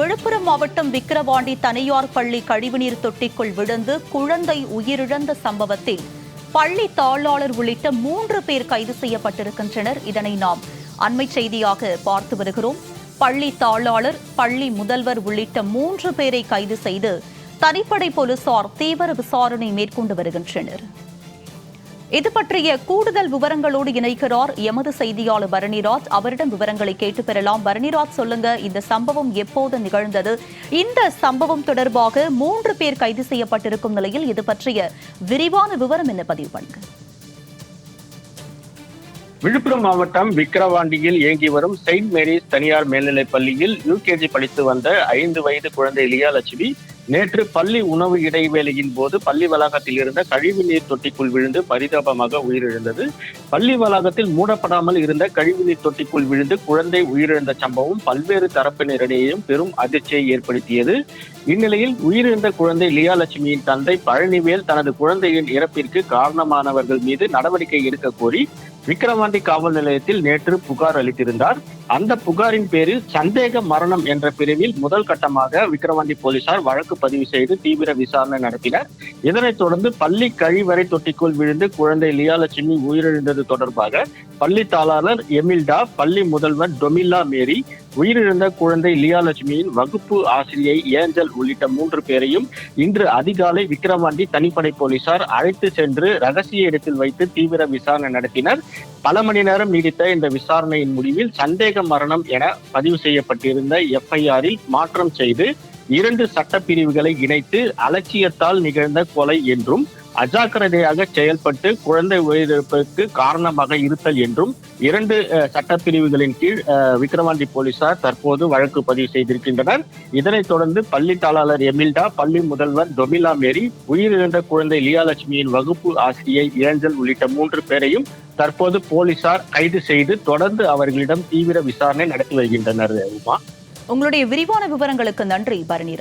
விழுப்புரம் மாவட்டம் விக்கிரவாண்டி தனியார் பள்ளி கழிவுநீர் தொட்டிக்குள் விழுந்து குழந்தை உயிரிழந்த சம்பவத்தில் பள்ளி தாளாளர் உள்ளிட்ட மூன்று பேர் கைது செய்யப்பட்டிருக்கின்றனர். இதனை நாம் அண்மை செய்தியாக பார்த்து வருகிறோம். பள்ளி தாளாளர் பள்ளி முதல்வர் உள்ளிட்ட மூன்று பேரை கைது செய்து தனிப்படை போலீசார் தீவிர விசாரணை மேற்கொண்டு வருகின்றனர். இது பற்றிய கூடுதல் விவரங்களோடு இணைக்கிறார் எமது செய்தியாளர் பரணிராஜ். அவரிடம் விவரங்களை கேட்டு பெறலாம். பரணிராஜ் சொல்லுங்க இந்த சம்பவம் எப்போது நிகழ்ந்தது? இந்த சம்பவம் தொடர்பாக மூன்று பேர் கைது செய்யப்பட்டிருக்கும் நிலையில் இது பற்றிய விரிவான விவரம் என்ன பதிவு பண்ணுங்க. விழுப்புரம் மாவட்டம் விக்கிரவாண்டியில் இயங்கி வரும் செயின்ட் மேரிஸ் தனியார் மேல்நிலைப் பள்ளியில் யூகேஜி படித்து வந்த ஐந்து வயது குழந்தை லியாலட்சுமி நேற்று பள்ளி உணவு இடைவேளையின் போது பள்ளி வளாகத்தில் இருந்த கழிவுநீர் தொட்டிக்குள் விழுந்து பரிதாபமாக உயிரிழந்தது. பள்ளி வளாகத்தில் மூடப்படாமல் இருந்த கழிவுநீர் தொட்டிக்குள் விழுந்து குழந்தை உயிரிழந்த சம்பவம் பல்வேறு தரப்பினரிடையேயும் பெரும் அதிர்ச்சியை ஏற்படுத்தியது. இந்நிலையில் உயிரிழந்த குழந்தை லியாலட்சுமியின் தந்தை பழனிவேல் தனது குழந்தையின் இறப்பிற்கு காரணமானவர்கள் மீது நடவடிக்கை எடுக்க கோரி விக்கிரவாண்டி காவல் நிலையத்தில் நேற்று புகார் அளித்திருந்தார். அந்த புகாரின் பேரில் சந்தேக மரணம் என்ற பிரிவில் முதல் கட்டமாக விக்கிரவாண்டி போலீசார் வழக்கு பதிவு செய்து தீவிர விசாரணை நடத்தினர். இதனைத் தொடர்ந்து பள்ளி கழிவறை தொட்டிக்குள் விழுந்து குழந்தை லியாலட்சுமி உயிரிழந்தது தொடர்பாக பள்ளி தாளாளர் எமில்டா பள்ளி முதல்வர் டொமில்லா மேரி உயிரிழந்த குழந்தை லியாலட்சுமியின் வகுப்பு ஆசிரியை ஏஞ்சல் உள்ளிட்ட மூன்று பேரையும் இன்று அதிகாலை விக்கிரவாண்டி தனிப்படை போலீசார் அழைத்து சென்று ரகசிய இடத்தில் வைத்து தீவிர விசாரணை நடத்தினர். பல மணி நேரம் நீடித்த இந்த விசாரணையின் முடிவில் சந்தேக மரணம் என பதிவு செய்யப்பட்டிருந்த எஃப்ஐஆரில் மாற்றம் செய்து இரண்டு சட்டப்பிரிவுகளை இணைத்து அலட்சியத்தால் நிகழ்ந்த கொலை என்றும் அஜாக்கிரதையாக செயல்பட்டு குழந்தை உயிரிழப்பிற்கு காரணமாக இருத்தல் என்றும் இரண்டு சட்டப்பிரிவுகளின் கீழ் அஹ், விக்கிரவாண்டி போலீசார் தற்போது வழக்கு பதிவு செய்திருக்கின்றனர். இதனைத் தொடர்ந்து பள்ளி தாளாளர் எமில்டா பள்ளி முதல்வர் டொமிலா மேரி உயிரிழந்த குழந்தை லியாலட்சுமியின் வகுப்பு ஆசிரியை இளஞ்சல் உள்ளிட்ட மூன்று பேரையும் தற்போது போலீசார் கைது செய்து தொடர்ந்து அவர்களிடம் தீவிர விசாரணை நடத்தி வருகின்றனர் உமா. உங்களுடைய விரிவான விவரங்களுக்கு நன்றி பரணிரா